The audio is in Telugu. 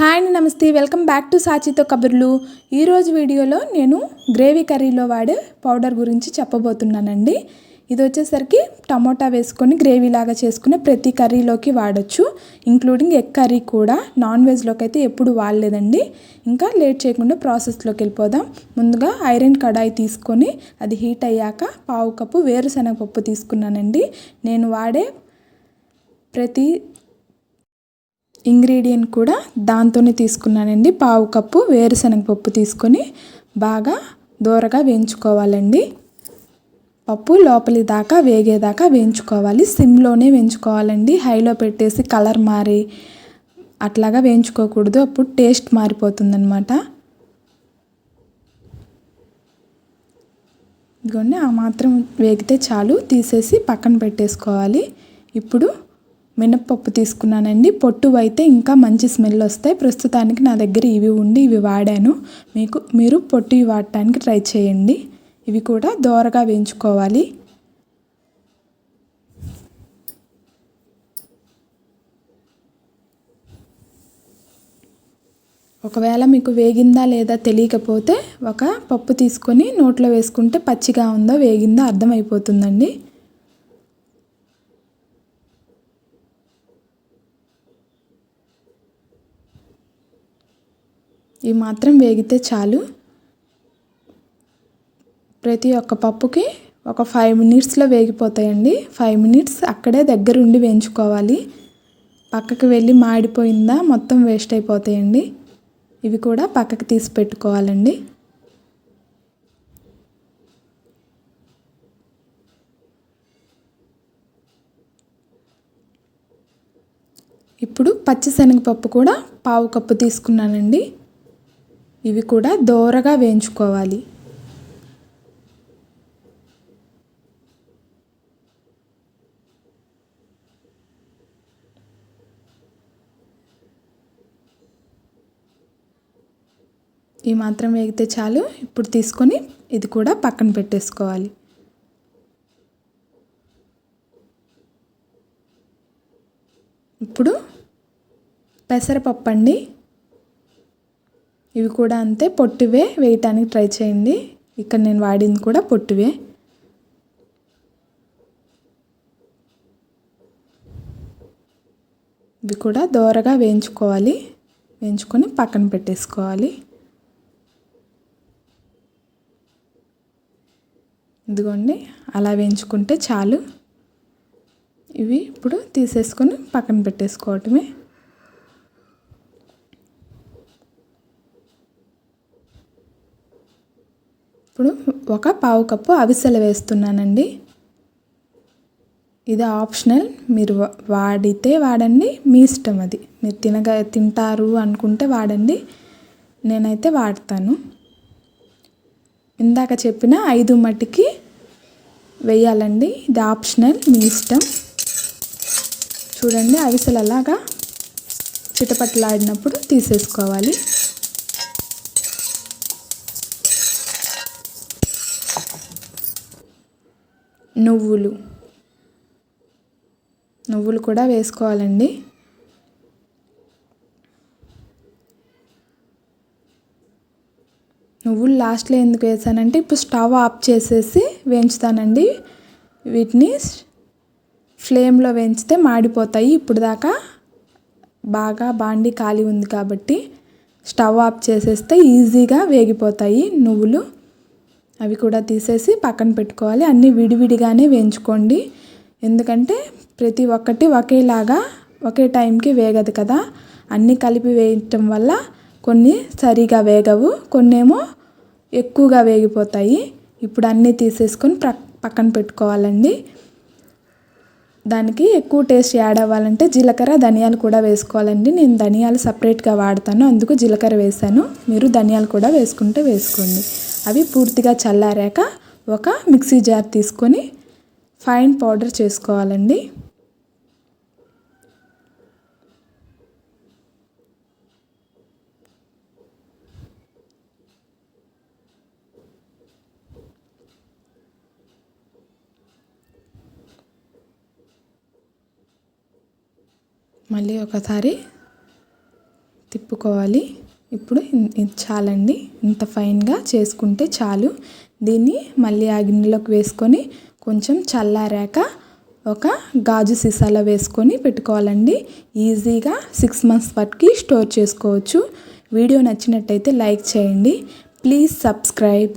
హాయ్ అండి నమస్తే. వెల్కమ్ బ్యాక్ టు సాచితో కబుర్లు. ఈరోజు వీడియోలో నేను గ్రేవీ కర్రీలో వాడే పౌడర్ గురించి చెప్పబోతున్నానండి. ఇది వచ్చేసరికి టమోటా వేసుకొని గ్రేవీ లాగా ప్రతి కర్రీలోకి వాడచ్చు. ఇంక్లూడింగ్ ఎగ్ కర్రీ కూడా నాన్ వెజ్లోకి అయితే ఎప్పుడు వాడలేదండి. ఇంకా లేట్ చేయకుండా ప్రాసెస్లోకి వెళ్ళిపోదాం. ముందుగా ఐరన్ కడాయి తీసుకొని అది హీట్ అయ్యాక పావు కప్పు వేరుశనగ పప్పు తీసుకున్నానండి. నేను వాడే ప్రతి ఇంగ్రీడియంట్ కూడా దాంతోనే తీసుకున్నానండి. పావు కప్పు వేరుశనగ పప్పు తీసుకొని బాగా దూరగా వేయించుకోవాలండి. పప్పు లోపలి దాకా వేగేదాకా వేయించుకోవాలి. సిమ్లోనే వేయించుకోవాలండి. హైలో పెట్టేసి కలర్ మారి అట్లాగా వేయించుకోకూడదు. అప్పుడు టేస్ట్ మారిపోతుందన్నమాట. ఇదిగోండి ఆ మాత్రం వేగితే చాలు. తీసేసి పక్కన పెట్టేసుకోవాలి. ఇప్పుడు మినప్పప్పు తీసుకున్నానండి. పొట్టు అయితే ఇంకా మంచి స్మెల్ వస్తాయి. ప్రస్తుతానికి నా దగ్గర ఇవి ఉండి ఇవి వాడాను. మీకు మీరు పొట్టు వాడటానికి ట్రై చేయండి. ఇవి కూడా దోరగా వేయించుకోవాలి. ఒకవేళ మీకు వేగిందా లేదా తెలియకపోతే ఒక పప్పు తీసుకొని నోట్లో వేసుకుంటే పచ్చిగా ఉందో వేగిందో అర్థమైపోతుందండి. ఇవి మాత్రం వేగితే చాలు. ప్రతి ఒక్క పప్పుకి ఒక ఫైవ్ మినిట్స్లో వేగిపోతాయండి. ఫైవ్ మినిట్స్ అక్కడే దగ్గర ఉండి వేయించుకోవాలి. పక్కకి వెళ్ళి మాడిపోయిందా మొత్తం వేస్ట్ అయిపోతాయండి. ఇవి కూడా పక్కకి తీసి పెట్టుకోవాలండి. ఇప్పుడు పచ్చిశనగపప్పు కూడా పావు కప్పు తీసుకున్నానండి. ఇవి కూడా దోరగా వేయించుకోవాలి. ఈ మాత్రం వేగితే చాలు. ఇప్పుడు తీసుకొని ఇది కూడా పక్కన పెట్టేసుకోవాలి. ఇప్పుడు పెసరపప్పు అండి. ఇవి కూడా అంతే పొట్టివే. వేయటానికి ట్రై చేయండి. ఇక్కడ నేను వాడింది కూడా పొట్టివే. ఇవి కూడా దోరగా వేయించుకోవాలి. వేయించుకొని పక్కన పెట్టేసుకోవాలి. ఇదిగోండి అలా వేయించుకుంటే చాలు. ఇవి ఇప్పుడు తీసేసుకొని పక్కన పెట్టేసుకోవటమే. ఇప్పుడు ఒక పావు కప్పు అవిసెలు వేస్తున్నానండి. ఇది ఆప్షనల్. మీరు వాడితే వాడండి. మీ ఇష్టం అది. మీరు తినగా తింటారు అనుకుంటే వాడండి. నేనైతే వాడతాను. ఇందాక చెప్పిన ఐదు మట్టికి వేయాలండి. ఇది ఆప్షనల్. మీ ఇష్టం. చూడండి అవిసెలు అలాగా చిటపట్లాడినప్పుడు తీసేసుకోవాలి. నువ్వులు. నువ్వులు కూడా వేసుకోవాలండి. నువ్వులు లాస్ట్లో ఎందుకు వేసానంటే ఇప్పుడు స్టవ్ ఆఫ్ చేసేసి వేయించుతానండి. వీటిని ఫ్లేమ్లో వేయించితే మాడిపోతాయి. ఇప్పుడు దాకా బాగా బాండి ఖాళీ ఉంది కాబట్టి స్టవ్ ఆఫ్ చేసేస్తే ఈజీగా వేగిపోతాయి నువ్వులు. అవి కూడా తీసేసి పక్కన పెట్టుకోవాలి. అన్నీ విడివిడిగానే వేయించుకోండి. ఎందుకంటే ప్రతి ఒక్కటి ఒకేలాగా ఒకే టైంకి వేగదు కదా. అన్నీ కలిపి వేయటం వల్ల కొన్ని సరిగా వేగవు కొన్నేమో ఎక్కువగా వేగిపోతాయి. ఇప్పుడు అన్నీ తీసేసుకొని పక్కన పెట్టుకోవాలండి. దానికి ఎక్కువ టేస్ట్ యాడ్ అవ్వాలంటే జీలకర్ర ధనియాలు కూడా వేసుకోవాలండి. నేను ధనియాలు సపరేట్గా వాడతాను అందుకు జీలకర్ర వేసాను మీరు ధనియాలు కూడా వేసుకుంటే వేసుకోండి. అవి పూర్తిగా చల్లారాక ఒక మిక్సీ జార్ తీసుకొని ఫైన్ పౌడర్ చేసుకోవాలండి. మళ్ళీ ఒకసారి తిప్పుకోవాలి. ఇప్పుడు చాలండి. ఇంత ఫైన్గా చేసుకుంటే చాలు. దీన్ని మళ్ళీ ఆ గిన్నెలోకి వేసుకొని కొంచెం చల్లారాక ఒక గాజు సీసాలో వేసుకొని పెట్టుకోవాలండి. ఈజీగా సిక్స్ మంత్స్ వరకు స్టోర్ చేసుకోవచ్చు. వీడియో నచ్చినట్టయితే లైక్ చేయండి. Please subscribe.